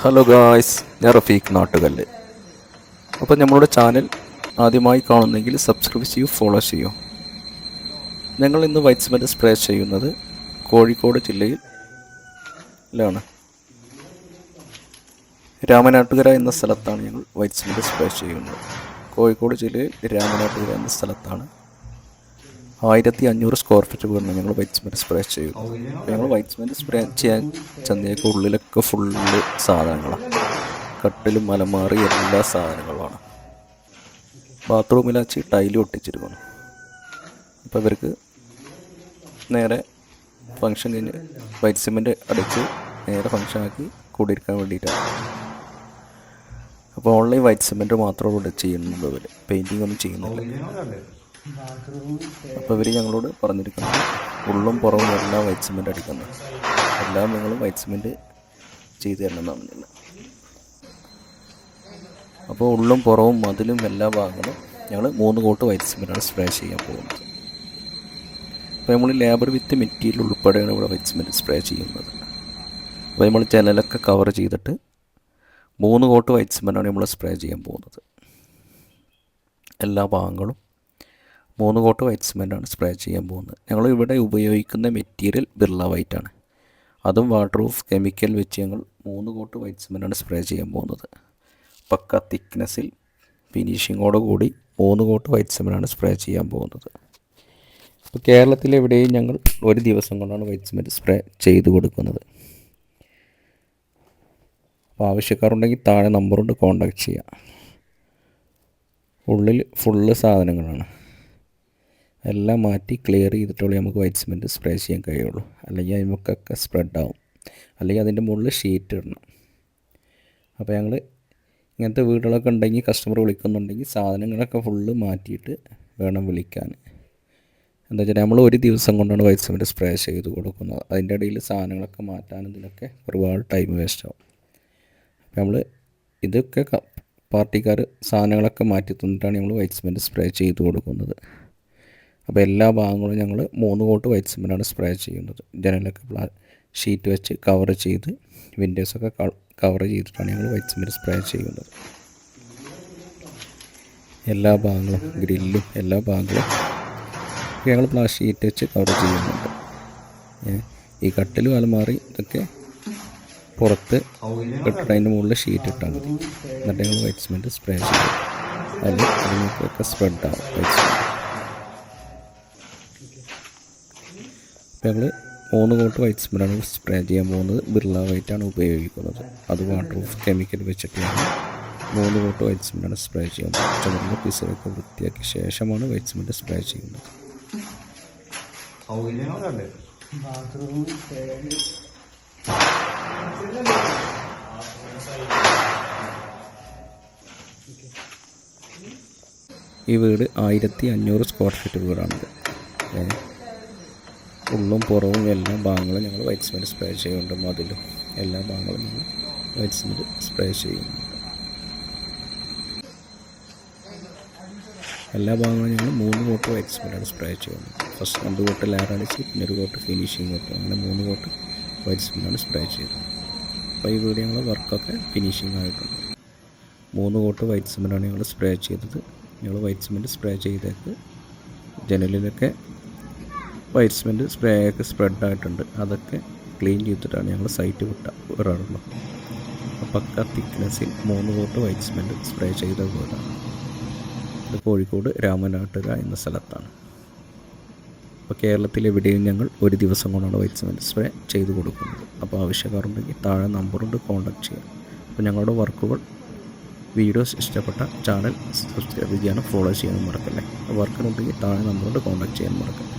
Hello guys ഞാൻ റഫീഖ് നാട്ടുകല്ല്. അപ്പോൾ നമ്മളുടെ ചാനൽ ആദ്യമായി കാണുന്നെങ്കിൽ സബ്സ്ക്രൈബ് ചെയ്യൂ ഫോളോ ചെയ്യൂ. ഞങ്ങൾ ഇന്ന് വൈറ്റ് സിമെന്റ് സ്പ്രേ ചെയ്യുന്നത് കോഴിക്കോട് ജില്ലയിൽ ലാണ് രാമനാട്ടുകര എന്ന സ്ഥലത്താണ് ഞങ്ങൾ വൈറ്റ് സിമെന്റ് സ്പ്രേ ചെയ്യുന്നത്. കോഴിക്കോട് ജില്ലയിൽ രാമനാട്ടുകര എന്ന സ്ഥലത്താണ് ആയിരത്തി അഞ്ഞൂറ് സ്ക്വയർ ഫീറ്റ് വീണ് ഞങ്ങൾ വൈറ്റ് സിമെന്റ് സ്പ്രേ അപ്പോൾ ഞങ്ങൾ വൈറ്റ് സിമെന്റ് സ്പ്രേ ചെയ്യാൻ ചെന്നേക്ക് ഉള്ളിലൊക്കെ ഫുള്ള് സാധനങ്ങളാണ് കട്ടിലും മലമാറി എല്ലാ സാധനങ്ങളുമാണ് ബാത്റൂമിൽ വെച്ച് ടൈൽ ഒട്ടിച്ചിരിക്കുന്നു. അപ്പോൾ ഇവർക്ക് നേരെ ഫങ്ഷൻ കഴിഞ്ഞ് വൈറ്റ് സിമെന്റ് അടിച്ച് നേരെ ഫങ്ഷൻ ആക്കി കൂടിയിരിക്കാൻ വേണ്ടിയിട്ടാണ്. അപ്പോൾ ഓൺലൈൻ വൈറ്റ് സിമെന്റ് മാത്രമേ ഇവിടെ ചെയ്യുന്നുള്ളൂ ഇവർ പെയിന്റിംഗ് ഒന്നും ചെയ്യുന്നില്ല. അപ്പോൾ ഇവർ ഞങ്ങളോട് പറഞ്ഞിരിക്കുന്നത് ഉള്ളും പുറവും എല്ലാം വൈറ്റ് സിമെന്റ് അടിക്കുന്നത് എല്ലാം നിങ്ങൾ വൈറ്റ് സിമെന്റ് ചെയ്തു തരണം എന്നാണ് പറഞ്ഞത് അപ്പോൾ ഉള്ളും പുറവും മതിലും എല്ലാ ഭാഗങ്ങളും ഞങ്ങൾ മൂന്ന് കോട്ട് വൈറ്റ് സിമെന്റാണ് സ്പ്രേ ചെയ്യാൻ പോകുന്നത്. അപ്പോൾ നമ്മൾ ലേബർ വിത്ത് മെറ്റീരിയൽ ഉൾപ്പെടെയാണ് ഇവിടെ വൈറ്റ് സിമെന്റ് സ്പ്രേ ചെയ്യുന്നത്. അപ്പോൾ നമ്മൾ ജനലൊക്കെ കവർ ചെയ്തിട്ട് മൂന്ന് കോട്ട് വൈറ്റ് സിമെന്റാണ് നമ്മൾ സ്പ്രേ ചെയ്യാൻ പോകുന്നത്. എല്ലാ ഭാഗങ്ങളും മൂന്ന് കോട്ട് വൈറ്റ് സിമെന്റാണ് സ്പ്രേ ചെയ്യാൻ പോകുന്നത്. ഞങ്ങൾ ഇവിടെ ഉപയോഗിക്കുന്ന മെറ്റീരിയൽ ബിർള വൈറ്റ് ആണ്. അതും വാട്ടർ പ്രൂഫ് കെമിക്കൽ വെച്ച് ഞങ്ങൾ മൂന്ന് കോട്ട് വൈറ്റ് സിമെന്റാണ് സ്പ്രേ ചെയ്യാൻ പോകുന്നത്. പക്ക തിക്നെസ്സിൽ ഫിനിഷിങ്ങോട് കൂടി മൂന്ന് കോട്ട് വൈറ്റ് സിമെന്റാണ് സ്പ്രേ ചെയ്യാൻ പോകുന്നത്. ഇപ്പോൾ കേരളത്തിൽ എവിടെയും ഞങ്ങൾ ഒരു ദിവസം കൊണ്ടാണ് വൈറ്റ് സിമെന്റ് സ്പ്രേ ചെയ്ത് കൊടുക്കുന്നത്. അപ്പോൾ ആവശ്യക്കാരുണ്ടെങ്കിൽ താഴെ നമ്പറുണ്ട് കോൺടാക്ട് ചെയ്യാം. ഉള്ളിൽ ഫുള്ള് സാധനങ്ങളാണ്. എല്ലാം മാറ്റി ക്ലിയർ ചെയ്തിട്ടുള്ളൂ. നമുക്ക് വൈറ്റ് സിമെന്റ് സ്പ്രേ ചെയ്യാൻ കഴിയുള്ളൂ. അല്ലെങ്കിൽ നമുക്കൊക്കെ സ്പ്രെഡ് ആവും. അല്ലെങ്കിൽ അതിന്റെ മുകളിൽ ഷീറ്റ് ഇടണം. അപ്പോൾ ഞങ്ങൾ ഇങ്ങനത്തെ വീടുകളൊക്കെ ഉണ്ടെങ്കിൽ കസ്റ്റമർ വിളിക്കുന്നുണ്ടെങ്കിൽ സാധനങ്ങളൊക്കെ ഫുള്ള് മാറ്റിയിട്ട് വേണം വിളിക്കാൻ. എന്താ വെച്ചാൽ നമ്മൾ ഒരു ദിവസം കൊണ്ടാണ് വൈറ്റ് സിമെന്റ് സ്പ്രേ ചെയ്ത് കൊടുക്കുന്നത്. അതിന്റെ ഇടയിൽ സാധനങ്ങളൊക്കെ മാറ്റാനും ഇതിനൊക്കെ ഒരുപാട് ടൈം വേസ്റ്റ് ആവും. അപ്പോൾ നമ്മൾ ഇതൊക്കെ പാർട്ടിക്കാർ സാധനങ്ങളൊക്കെ മാറ്റി തന്നിട്ടാണ് നമ്മൾ വൈറ്റ് സിമെന്റ് സ്പ്രേ ചെയ്ത് കൊടുക്കുന്നത്. അപ്പോൾ എല്ലാ ഭാഗങ്ങളും ഞങ്ങൾ മൂന്ന് കോട്ട് വൈറ്റ് സിമെന്റാണ് സ്പ്രേ ചെയ്യുന്നത്. ജനലൊക്കെ പ്ലാ ഷീറ്റ് വെച്ച് കവർ ചെയ്ത് വിൻഡോസൊക്കെ കവർ ചെയ്തിട്ടാണ് ഞങ്ങൾ വൈറ്റ് സിമെന്റ് സ്പ്രേ ചെയ്യുന്നത്. എല്ലാ ഭാഗങ്ങളും ഗ്രില്ലും എല്ലാ ഭാഗങ്ങളും ഞങ്ങൾ പ്ലാസ്റ്റിക് ഷീറ്റ് വെച്ച് കവർ ചെയ്യുന്നുണ്ട്. ഈ കട്ടിലും അലമാറി ഇതൊക്കെ പുറത്ത് കെട്ടിടതിന്റെ മുകളിൽ ഷീറ്റ് ഇട്ടാൽ മതി. എന്നിട്ട് ഞങ്ങൾ വൈറ്റ് സിമെന്റ് സ്പ്രേ ചെയ്യും. അതിൽ അതിനൊക്കെ സ്പ്രെഡ് ആവും. വൈറ്റ് സിമെന്റ് അപ്പോൾ ഞങ്ങൾ മൂന്ന് കോട്ട് വൈറ്റ് സിമെന്റാണ് സ്പ്രേ ചെയ്യാൻ പോകുന്നത്. ബിർള വൈറ്റാണ് ഉപയോഗിക്കുന്നത്. അത് വാട്ടർ പ്രൂഫ് കെമിക്കൽ വെച്ചിട്ടാണ് മൂന്ന് കോട്ട് വൈറ്റ് സിമെന്റാണ് സ്പ്രേ ചെയ്യുന്നത്. ചുമന്ന പീസുകളൊക്കെ വൃത്തിയാക്കിയ ശേഷമാണ് വൈറ്റ് സിമെന്റ് സ്പ്രേ ചെയ്യുന്നത്. ഈ വീട് ആയിരത്തി അഞ്ഞൂറ് സ്ക്വയർ ഫീറ്റ് വീടാണിത്. ഉള്ളും പുറവും എല്ലാ ഭാഗങ്ങളും ഞങ്ങൾ വൈറ്റ് സിമെന്റ് സ്പ്രേ ചെയ്യുന്നുണ്ട്. മതിലും എല്ലാ ഭാഗങ്ങളും ഞങ്ങൾ വൈറ്റ് സിമെന്റ് സ്പ്രേ ചെയ്യുന്നുണ്ട്. എല്ലാ ഭാഗങ്ങളും ഞങ്ങൾ മൂന്ന് കോട്ട് വൈറ്റ് സിമെന്റാണ് സ്പ്രേ ചെയ്യുന്നത്. ഫസ്റ്റ് രണ്ട് കോട്ട് ലെയർ അടിച്ച് പിന്നെ ഒരു കോട്ട് ഫിനിഷിങ് കോട്ട് അങ്ങനെ മൂന്ന് കോട്ട് വൈറ്റ് സിമെന്റാണ് സ്പ്രേ ചെയ്തത് അപ്പോൾ ഈ വീട് ഞങ്ങൾ വർക്കൊക്കെ ഫിനിഷിങ് ആയിട്ടുണ്ട്. മൂന്ന് കോട്ട് വൈറ്റ് സിമെന്റാണ് ഞങ്ങൾ സ്പ്രേ ചെയ്തത്. ഞങ്ങൾ വൈറ്റ് സിമെന്റ് സ്പ്രേ ചെയ്തേക്ക് ജനലിലൊക്കെ വൈറ്റ് സിമെന്റ് സ്പ്രേ ഒക്കെ സ്പ്രെഡ് ആയിട്ടുണ്ട് അതൊക്കെ ക്ലീൻ ചെയ്തിട്ടാണ് ഞങ്ങൾ സൈറ്റ് വിട്ട വരാറുള്ളത് പക്ക തിക്നെസ്സിൽ മൂന്ന് കോട്ട് വൈറ്റ് സിമെന്റ് സ്പ്രേ ചെയ്ത വീടാണ്. ഇത് കോഴിക്കോട് രാമനാട്ടുക എന്ന സ്ഥലത്താണ്. അപ്പോൾ കേരളത്തിൽ എവിടെയും ഞങ്ങൾ ഒരു ദിവസം കൊണ്ടാണ് വൈറ്റ് സിമെന്റ് സ്പ്രേ ചെയ്ത് കൊടുക്കുന്നത്. അപ്പോൾ ആവശ്യക്കാരുണ്ടെങ്കിൽ താഴെ നമ്പറുണ്ട് കോൺടാക്ട് ചെയ്യാം. അപ്പോൾ ഞങ്ങളുടെ വർക്കുകൾ വീഡിയോസ് ഇഷ്ടപ്പെട്ട ചാനൽ സബ്സ്ക്രൈബ് ചെയ്യാനും ഫോളോ ചെയ്യാനും മറക്കല്ലേ? വർക്കിനുണ്ടെങ്കിൽ താഴെ നമ്പറുണ്ട് കോൺടാക്ട് ചെയ്യാൻ മറക്കല്ലേ?